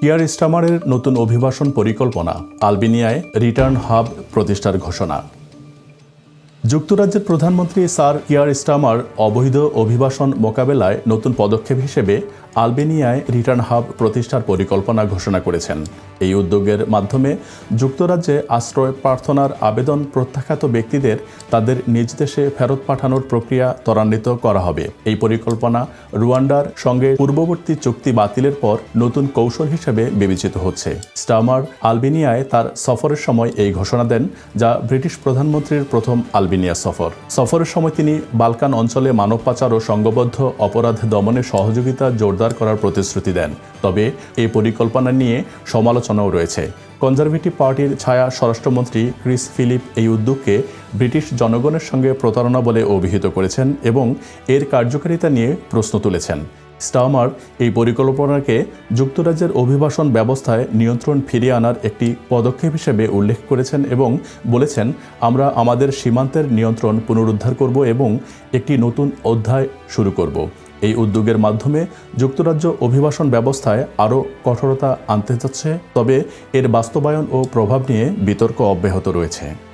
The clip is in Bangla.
কিয়ার স্টামারের নতুন অভিবাসন পরিকল্পনা আলবেনিয়ায় রিটার্ন হাব প্রতিষ্ঠার ঘোষণা। যুক্তরাজ্যের প্রধানমন্ত্রী স্যার কিয়ার স্টামার অবৈধ অভিবাসন মোকাবেলায় নতুন পদক্ষেপ হিসেবে আলবেনিয়ায় রিটার্ন হাব প্রতিষ্ঠার পরিকল্পনা ঘোষণা করেছেন। এই উদ্যোগের মাধ্যমে যুক্তরাজ্যে আশ্রয় প্রার্থনার আবেদন প্রত্যাখ্যাত ব্যক্তিদের তাদের নিজ দেশে ফেরত পাঠানোর প্রক্রিয়া ত্বরান্বিত করা হবে। এই পরিকল্পনা রুয়ান্ডার সঙ্গে পূর্ববর্তী চুক্তি বাতিলের পর নতুন কৌশল হিসেবে বিবেচিত হচ্ছে। স্টামার আলবেনিয়ায় তার সফরের সময় এই ঘোষণা দেন, যা ব্রিটিশ প্রধানমন্ত্রীর প্রথম আলবেনিয়া সফর। সফরের সময় তিনি বালকান অঞ্চলে মানব পাচার ও সংঘবদ্ধ অপরাধ দমনে সহযোগিতা জোরদার করার প্রতিশ্রুতি দেন। তবে এই পরিকল্পনা নিয়ে সমালোচনাও রয়েছে। কনজারভেটিভ পার্টির ছায়া স্বরাষ্ট্রমন্ত্রী ক্রিস ফিলিপ এই উদ্যোগকে ব্রিটিশ জনগণের সঙ্গে প্রতারণা বলে অভিহিত করেছেন এবং এর কার্যকারিতা নিয়ে প্রশ্ন তুলেছেন। স্টামার এই পরিকল্পনাকে যুক্তরাজ্যের অভিবাসন ব্যবস্থায় নিয়ন্ত্রণ ফিরিয়ে আনার একটি পদক্ষেপ হিসেবে উল্লেখ করেছেন এবং বলেছেন, আমরা আমাদের সীমান্তের নিয়ন্ত্রণ পুনরুদ্ধার করব এবং একটি নতুন অধ্যায় শুরু করব। এই উদ্যোগের মাধ্যমে যুক্তরাজ্য অভিবাসন ব্যবস্থায় আরও কঠোরতা আনতে যাচ্ছে, তবে এর বাস্তবায়ন ও প্রভাব নিয়ে বিতর্ক অব্যাহত রয়েছে।